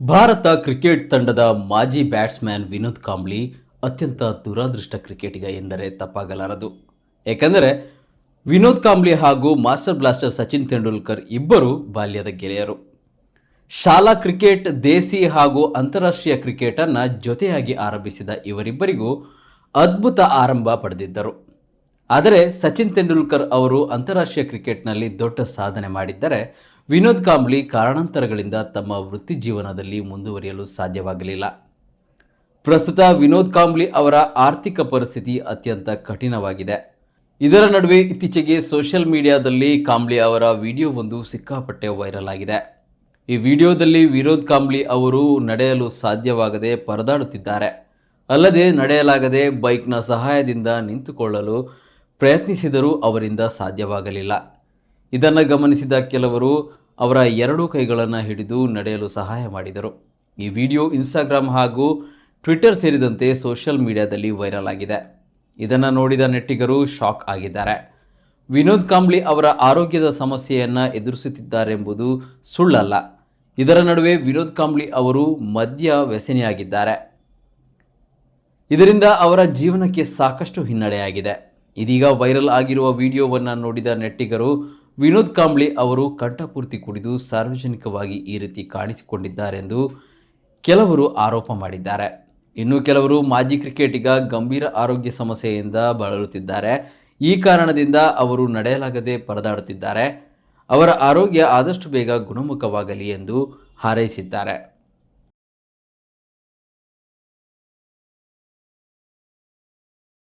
Bharat cricket ತಂಡದ ಮಾಜಿ batsman Vinod Kambli ಅತ್ಯಂತ ದುರಾದೃಷ್ಟ ಕ್ರಿಕೆಟಿಗ ಎಂದರೆ ತಪ್ಪಾಗಲಾರದು. ಏಕೆಂದರೆ ವಿನೋದ್ ಕಾಂಬ್ಳಿ ಹಾಗೂ ಮಾಸ್ಟರ್ ಬ್ಲಾಸ್ಟರ್ ಸಚಿನ್ ತೆಂಡೂಲ್ಕರ್ ಇಬ್ಬರು ಬಾಲ್ಯದ ಗೆಳೆಯರು. ಶಾಲಾ ಕ್ರಿಕೆಟ್, ದೇಸಿ ಹಾಗೂ ಅಂತಾರಾಷ್ಟ್ರೀಯ ಕ್ರಿಕೆಟನ್ನು ಜೊತೆಯಾಗಿ ಆರಂಭಿಸಿದ ಇವರಿಬ್ಬರಿಗೂ ಅದ್ಭುತ ಆರಂಭ ಪಡೆದಿದ್ದರು. ಆದರೆ ಸಚಿನ್ ತೆಂಡೂಲ್ಕರ್ ಅವರು ಅಂತಾರಾಷ್ಟ್ರೀಯ ಕ್ರಿಕೆಟ್ನಲ್ಲಿ ದೊಡ್ಡ ಸಾಧನೆ ಮಾಡಿದ್ದರೆ ವಿನೋದ್ ಕಾಂಬ್ಳಿ ಕಾರಣಾಂತರಗಳಿಂದ ತಮ್ಮ ವೃತ್ತಿ ಜೀವನದಲ್ಲಿ ಮುಂದುವರಿಯಲು ಸಾಧ್ಯವಾಗಲಿಲ್ಲ. ಪ್ರಸ್ತುತ ವಿನೋದ್ ಕಾಂಬ್ಳಿ ಅವರ ಆರ್ಥಿಕ ಪರಿಸ್ಥಿತಿ ಅತ್ಯಂತ ಕಠಿಣವಾಗಿದೆ. ಇದರ ನಡುವೆ ಇತ್ತೀಚೆಗೆ ಸೋಷಿಯಲ್ ಮೀಡಿಯಾದಲ್ಲಿ ಕಾಂಬ್ಳಿ ಅವರ ವಿಡಿಯೋವೊಂದು ಸಿಕ್ಕಾಪಟ್ಟೆ ವೈರಲ್ ಆಗಿದೆ. ಈ ವಿಡಿಯೋದಲ್ಲಿ ವಿನೋದ್ ಕಾಂಬ್ಳಿ ಅವರು ನಡೆಯಲು ಸಾಧ್ಯವಾಗದೆ ಪರದಾಡುತ್ತಿದ್ದಾರೆ. ಅಲ್ಲದೆ ನಡೆಯಲಾಗದೆ ಬೈಕ್ನ ಸಹಾಯದಿಂದ ನಿಂತುಕೊಳ್ಳಲು ಪ್ರಯತ್ನಿಸಿದರೂ ಅವರಿಂದ ಸಾಧ್ಯವಾಗಲಿಲ್ಲ. ಇದನ್ನು ಗಮನಿಸಿದ ಕೆಲವರು ಅವರ ಎರಡೂ ಕೈಗಳನ್ನು ಹಿಡಿದು ನಡೆಯಲು ಸಹಾಯ ಮಾಡಿದರು. ಈ ವಿಡಿಯೋ ಇನ್ಸ್ಟಾಗ್ರಾಮ್ ಹಾಗೂ ಟ್ವಿಟರ್ ಸೇರಿದಂತೆ ಸೋಷಿಯಲ್ ಮೀಡಿಯಾದಲ್ಲಿ ವೈರಲ್ ಆಗಿದೆ. ಇದನ್ನು ನೋಡಿದ ನೆಟ್ಟಿಗರು ಶಾಕ್ ಆಗಿದ್ದಾರೆ. ವಿನೋದ್ ಕಾಂಬ್ಳಿ ಅವರ ಆರೋಗ್ಯದ ಸಮಸ್ಯೆಯನ್ನು ಎದುರಿಸುತ್ತಿದ್ದಾರೆಂಬುದು ಸುಳ್ಳಲ್ಲ. ಇದರ ನಡುವೆ ವಿನೋದ್ ಕಾಂಬ್ಳಿ ಅವರು ಮದ್ಯ ವ್ಯಸನಿಯಾಗಿದ್ದಾರೆ. ಇದರಿಂದ ಅವರ ಜೀವನಕ್ಕೆ ಸಾಕಷ್ಟು ಹಿನ್ನಡೆಯಾಗಿದೆ. ಇದೀಗ ವೈರಲ್ ಆಗಿರುವ ವಿಡಿಯೋವನ್ನು ನೋಡಿದ ನೆಟ್ಟಿಗರು ವಿನೋದ್ ಕಾಂಬ್ಳಿ ಅವರು ಕಂಠಪೂರ್ತಿ ಕುಡಿದು ಸಾರ್ವಜನಿಕವಾಗಿ ಈ ರೀತಿ ಕಾಣಿಸಿಕೊಂಡಿದ್ದಾರೆಂದು ಕೆಲವರು ಆರೋಪ ಮಾಡಿದ್ದಾರೆ. ಇನ್ನು ಕೆಲವರು ಮಾಜಿ ಕ್ರಿಕೆಟಿಗ ಗಂಭೀರ ಆರೋಗ್ಯ ಸಮಸ್ಯೆಯಿಂದ ಬಳಲುತ್ತಿದ್ದಾರೆ. ಈ ಕಾರಣದಿಂದ ಅವರು ನಡೆಯಲಾಗದೆ ಪರದಾಡುತ್ತಿದ್ದಾರೆ. ಅವರ ಆರೋಗ್ಯ ಆದಷ್ಟು ಬೇಗ ಗುಣಮುಖವಾಗಲಿ ಎಂದು ಹಾರೈಸಿದ್ದಾರೆ.